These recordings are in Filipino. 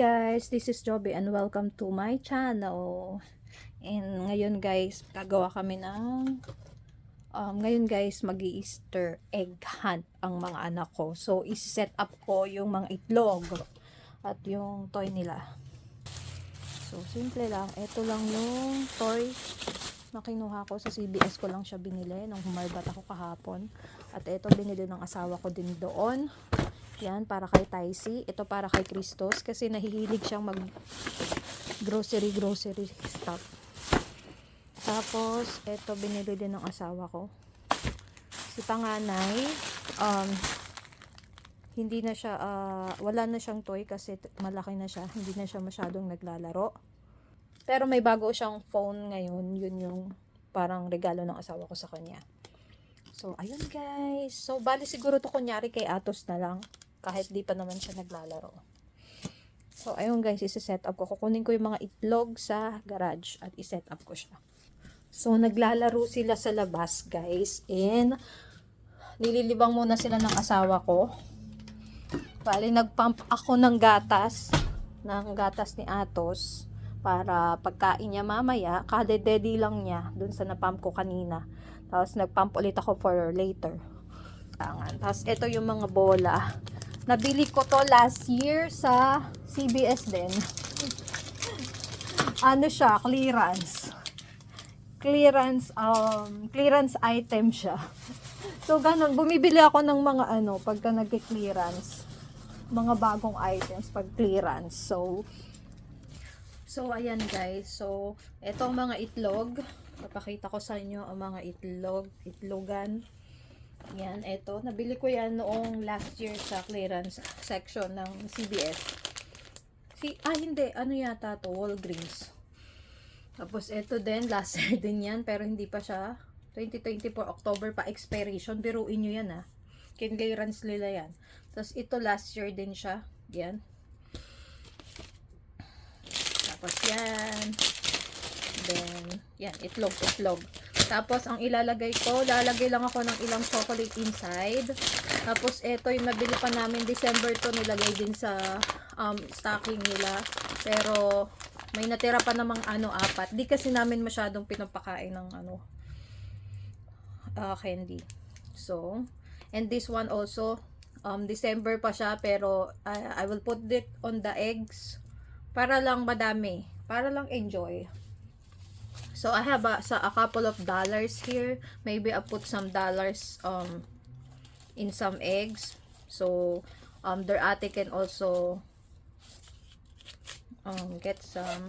guys, this is Joby and welcome to my channel. And ngayon guys, gagawa kami ng um, ngayon guys, mag easter egg hunt ang mga anak ko. So, isi-set up ko yung mga itlog at yung toy nila. So, simple lang. Ito lang yung toy na kinuha ko sa CBS ko lang siya binili nung humarbat ako kahapon. At ito binili ng asawa ko din doon. Yan, para kay Taisi. Ito para kay Christos kasi nahihilig siyang mag grocery grocery stuff. Tapos, ito binili din ng asawa ko. Si panganay, um, hindi na siya, ah, wala na siyang toy kasi malaki na siya. Hindi na siya masyadong naglalaro. Pero may bago siyang phone ngayon. Yun yung parang regalo ng asawa ko sa kanya. So, ayun guys. So, bali siguro to kunyari kay Atos na lang. Kahit di pa naman siya naglalaro. So, ayun guys, isi-set up ko. Kukunin ko yung mga itlog sa garage at i-set up ko siya. So, naglalaro sila sa labas, guys. And, nililibang muna sila ng asawa ko. Bali, nagpump ako ng gatas. Ng gatas ni Atos. Para pagkain niya mamaya, kadededi lang niya. Dun sa napump ko kanina. Tapos, nagpump ulit ako for later. Tangan. Tapos, ito yung mga bola. Nabili ko to last year sa CBS din. ano siya, clearance. Clearance, um, clearance item siya. So, ganun, bumibili ako ng mga ano, pagka nag-clearance. Mga bagong items pag clearance. So, so, ayan guys. So, eto mga itlog. Papakita ko sa inyo ang mga itlog, itlogan. Yan, eto. Nabili ko yan noong last year sa clearance section ng CBS. Si, ah, hindi. Ano yata to? Walgreens. Tapos, eto din. Last year din yan. Pero hindi pa siya. 2024 October pa expiration. Biruin nyo yan ah. Kin-clearance nila yan. Tapos, ito last year din siya. Yan. Tapos, yan. Then, yan. Itlog, itlog. Tapos, ang ilalagay ko, lalagay lang ako ng ilang chocolate inside. Tapos, ito yung nabili pa namin December to, nilagay din sa um, stocking nila. Pero, may natira pa namang ano, apat. Di kasi namin masyadong pinapakain ng ano, uh, candy. So, and this one also, um, December pa siya, pero I, I will put it on the eggs para lang madami. Para lang enjoy. So I have a, a couple of dollars here. Maybe I put some dollars um in some eggs. So um their ate can also um get some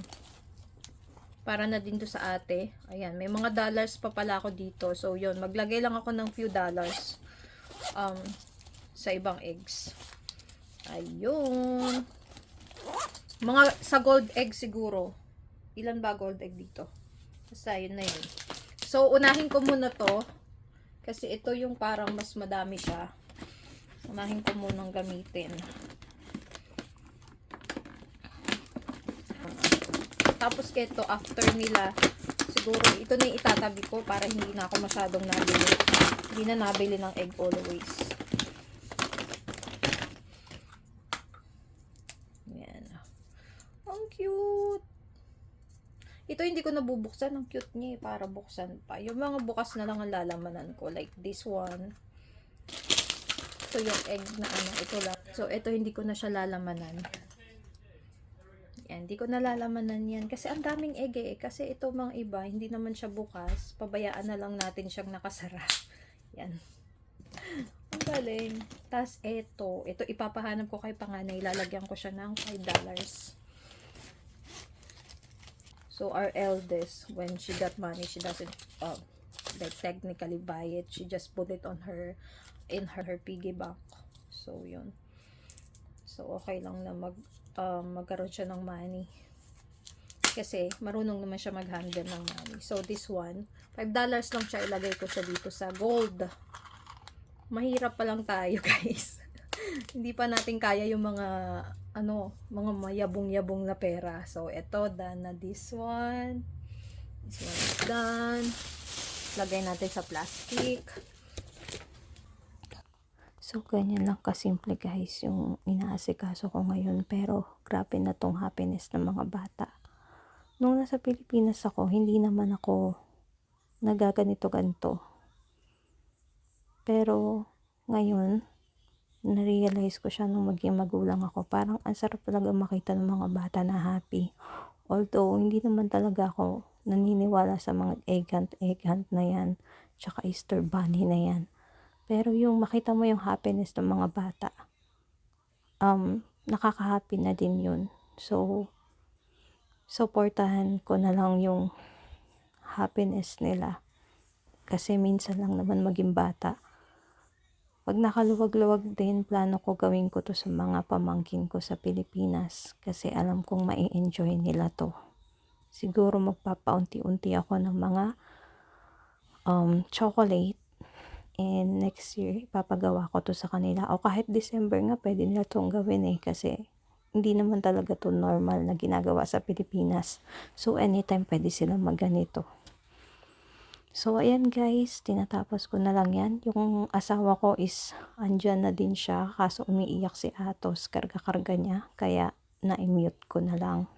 para na din to sa ate. Ayan, may mga dollars pa pala ako dito. So yun, maglagay lang ako ng few dollars um sa ibang eggs. Ayun. Mga sa gold egg siguro. Ilan ba gold egg dito? Basta yun na yun. So, unahin ko muna to. Kasi ito yung parang mas madami siya. Unahin ko munang gamitin. Tapos keto, after nila, siguro ito na itatabi ko para hindi na ako masyadong nabili. Hindi na nabili ng egg always. Yan. Ang cute! Ito hindi ko nabubuksan. Ang cute niya eh, para buksan pa. Yung mga bukas na lang ang lalamanan ko. Like this one. So yung egg na ano, ito lang. So ito hindi ko na siya lalamanan. Yan, hindi ko nalalamanan yan. Kasi ang daming egg eh. Kasi ito mga iba, hindi naman siya bukas. Pabayaan na lang natin siyang nakasara. Yan. Ang galing. Tapos ito, ito ipapahanap ko kay panganay. Lalagyan ko siya ng $5. So our eldest, when she got money, she doesn't uh, like technically buy it. She just put it on her in her, her piggy bank. So yun. So okay lang na mag um, magkaroon siya ng money. Kasi marunong naman siya mag-handle ng money. So this one, $5 lang siya ilagay ko siya dito sa gold. Mahirap pa lang tayo, guys. Hindi pa natin kaya yung mga ano, mga mayabong-yabong na pera. So, ito, done na this one. This one is done. Lagay natin sa plastic. So, ganyan lang kasimple guys yung inaasikaso ko ngayon. Pero, grabe na tong happiness ng mga bata. Nung nasa Pilipinas ako, hindi naman ako nagaganito-ganto. Pero, ngayon, na-realize ko siya nung maging magulang ako. Parang ang sarap talaga makita ng mga bata na happy. Although, hindi naman talaga ako naniniwala sa mga egg hunt, egg hunt na yan. Tsaka Easter bunny na yan. Pero yung makita mo yung happiness ng mga bata, um, nakaka-happy na din yun. So, supportahan ko na lang yung happiness nila. Kasi minsan lang naman maging bata. Pag nakaluwag-luwag din, plano ko gawin ko to sa mga pamangkin ko sa Pilipinas. Kasi alam kong mai-enjoy nila to. Siguro magpapaunti-unti ako ng mga um, chocolate. And next year, ipapagawa ko to sa kanila. O kahit December nga, pwede nila itong gawin eh. Kasi hindi naman talaga to normal na ginagawa sa Pilipinas. So, anytime pwede silang magganito. So, ayan guys, tinatapos ko na lang yan. Yung asawa ko is, andyan na din siya. Kaso umiiyak si Atos, karga-karga niya. Kaya, na-mute ko na lang.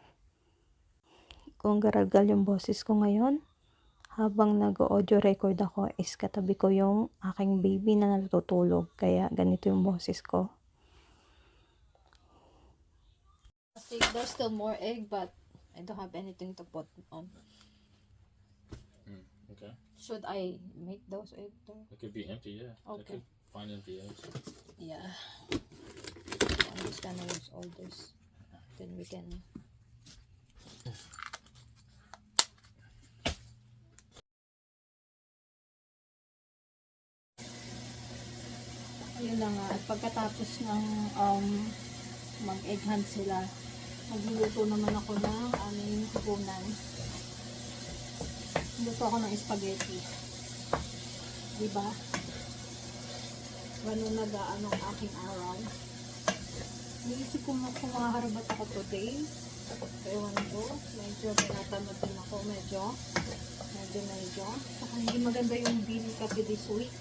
Kung garagal yung boses ko ngayon, habang nag-audio record ako is katabi ko yung aking baby na natutulog. Kaya ganito yung boses ko. There's still more egg but I don't have anything to put on. Okay. Should I make those though? It could be empty, yeah. I Okay. could find empty eggs. Yeah. I'm just gonna use all this. Then we can. Ayun na nga. At pagkatapos ng um, mag-egg hunt sila, magluluto naman ako ng aming hugunan. Luto ako ng spaghetti. Diba? ganun na gaano ang aking araw. Naisip ko nga kung makaharabat ako today. Ewan ko, medyo tinatamad din ako, medyo. Medyo, medyo. Saka hindi maganda yung deal kasi this week.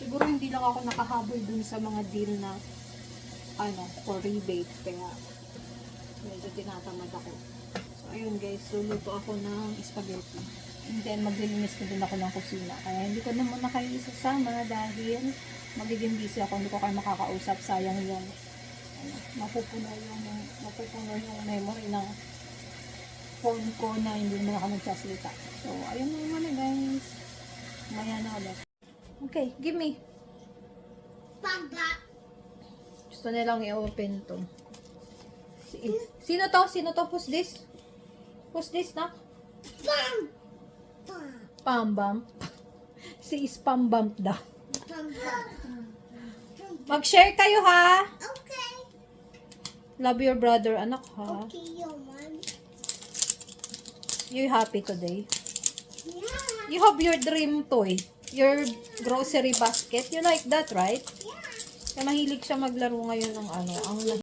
Siguro hindi lang ako nakahabol dun sa mga deal na ano, for rebate. Kaya medyo tinatamad ako. Ayun guys, luluto ako ng spaghetti. And then, maglilinis na din ako ng kusina. Kaya hindi ko na muna kayo isasama dahil magiging busy ako. Hindi ko kayo makakausap. Sayang yung ano, mapupuno yung, mapupuno yung memory ng phone ko na hindi naman ako nagsasalita. So, ayun na naman na guys. Maya na ulit. Okay, give me. Gusto nilang i-open to. Si- Sino to? Sino to? Who's this? Who's this na? Pambam. Si Spambam daw. Mag-share kayo ha. Okay. Love your brother, anak ha. Okay, you want? You happy today? Yeah. You have your dream toy. Your grocery basket. You like that, right? Yeah. Kaya mahilig siya maglaro ngayon ng ano. Ang